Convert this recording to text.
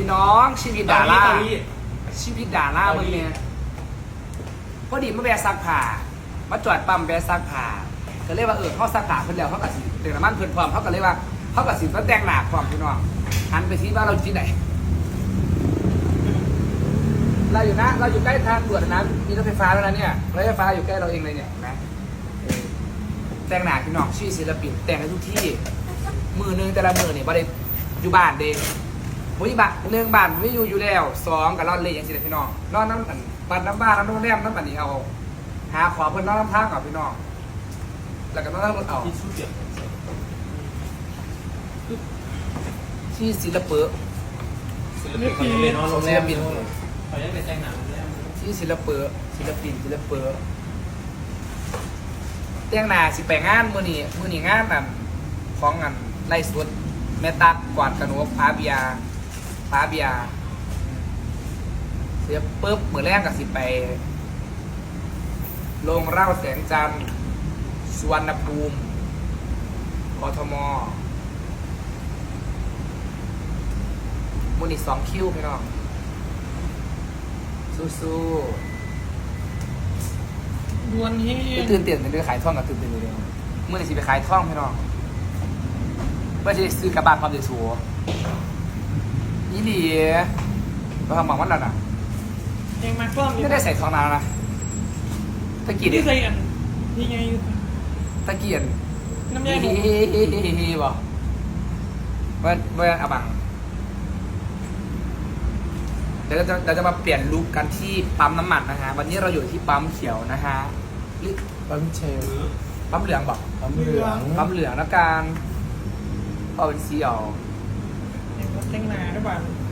พี่น้องชีวิตดาราเตารีดชีวิตดารามึงเนี่ยพอดีมาแวะซักผ้ามาจอดปั๊มแวะซักผ้าก็เลยว่าเออเขาซักผ้าเพิ่นแล้วเขากับสิเติมน้ำมันเพิ่นพร้อมเขาก็เลยว่าเขากับสิมาแต่งหน้าพร้อมพี่น้องหันไปที่ว่าเราอยู่ที่ไหนเราอยู่นะ เราอยู่ใกล้ทางด่วนนะมีรถไฟฟ้าแล้วนะเนี่ยรถไฟฟ้าอยู่ใกล้เราเองเลยเนี่ยเห็นไหมเออแต่งหน้าพี่น้องชื่อศิลปินแต่งในทุกที่มือหนึงแต่ละมือเนี่ยบ่ได้อยู่บ้านเด้ มุ้ยบ้านหนึ่งบ้านไม่อยู่อยู่แล้วสองกับเราเลยอย่างสิเด้อพี่น้องนอนน้ำอันบ้านน้ำบ้านน้ำโรงแรมน้ำอันนี้เอา หาขอเพิ่นนอนน้ำทางกับพี่น้องแล้วก็นอนน้ำรถเอาที่ชุดเดียวที่ศิลปะศิลปินคนนี้เลยเนาะโรงแรมศิลปินเขายังเป็นแต่งหนังโรงแรมที่ศิลปะศิลปินศิลปะเตียงหนาสิไปงานมื้อนี้มื้อนี้งานนั่นของงานไล่สดแม่ตักกวาดกระหนกพาเบีย ร์พาเบียร์เสียปุ๊บมื้อแรกก็สิไปลงเหล่าแสงจันทร์สุวรรณภูมิกทมมื้อนี้สองคิวพี่น้องสู้ๆดวนเฮไปตื่นเต้นไปขายท่องกับตื่นเต้นเลยเมื่อไหร่สิไปขายท่องพี่น้องเพื่อจะได้ซื้อกระบะความเดือดสัว นี่ดีเราทำหวังวันนั้นอะยังมาฟ้องไม่ได้ใส่ทองนานนะตะกี้ดิที่ใส่อันนี่ไงตะเกียนน้ำฮียาหมูฮีฮีฮีฮีฮีบอกว่าว่าอาบังเดี๋ยวเราจะเราจะมาเปลี่ยนลุคกันที่ปั๊มน้ำมันนะฮะ วันนี้เราอยู่ที่ปั๊มเขียวนะฮะหรือปั๊มเชลปั๊มเหลืองบอกปั๊มเหลืองปั๊มเหลืองแล้วกันเอาเป็นสีออก Vàng